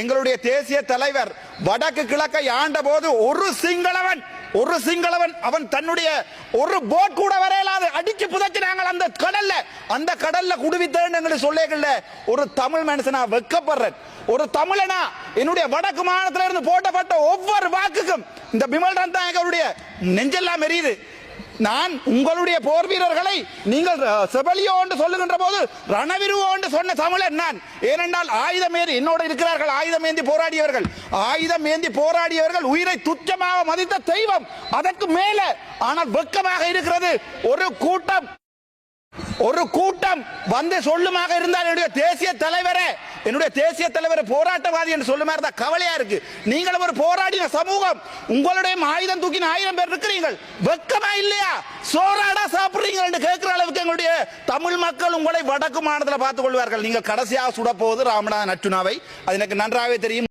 எங்களுடைய தேசிய தலைவர் வடக்கு கிழக்கை ஆண்ட போது ஒரு சிங்களவன் ஒரு சிங்களவன் அவன் தன்னுடைய ஒரு போட் கூட வரையலாது. அடிச்சு புதைச்சினாங்க அந்த கடல்ல. அந்த கடல்ல குடுவித்தேன்னு எங்களுக்கு சொல்லேகல்ல ஒரு தமிழ் மனுஷனா வெக்கப்படுறேன். ஒரு தமிழனா என்னுடைய வடக்கு மாநிலத்தில இருந்து போட்டப்பட்ட ஒவ்வொரு வாக்குக்கும் இந்த பிமல் தான் எங்களுடைய நெஞ்செல்லாம் எரியுது. நான் உங்களுடைய போர் வீரர்களை நீங்கள் செபலியோ என்று சொல்லுகின்ற போது ரணவிருவோ என்று சொன்ன தமிழன் நான். ஏனென்றால் ஆயுதம் ஏறி என்னோட இருக்கிறார்கள் ஆயுதம் ஏந்தி போராடியவர்கள். ஆயுதம் ஏந்தி போராடியவர்கள் உயிரை துச்சமாக மதித்த தெய்வம் அதற்கு மேல. ஆனால் வெக்கமாக இருக்கிறது. ஒரு கூட்டம் ஒரு கூட்டம் வந்து சொல்லுமாக இருந்தால் என்னுடைய தேசிய தலைவர் என்னுடைய தேசிய தலைவர் போராட்டவாதி என்று சொல்லும் மாதிரி தான் கவலையா இருக்கு. நீங்களும் ஒரு போராடின சமூகம். உங்களுடைய ஆயுதம் தூக்கின ஆயிரம் பேர் இருக்கிறீர்கள். வெக்கமா இல்லையா? சோறாடா சாப்பிடுறீங்க என்று கேட்கிற அளவுக்கு எங்களுடைய தமிழ் மக்கள் உங்களை வடக்கு மாநிலத்தில் பார்த்துக் கொள்வார்கள். நீங்கள் கடைசியாக சுட போவது ராமநாதன் அது எனக்கு நன்றாகவே தெரியும்.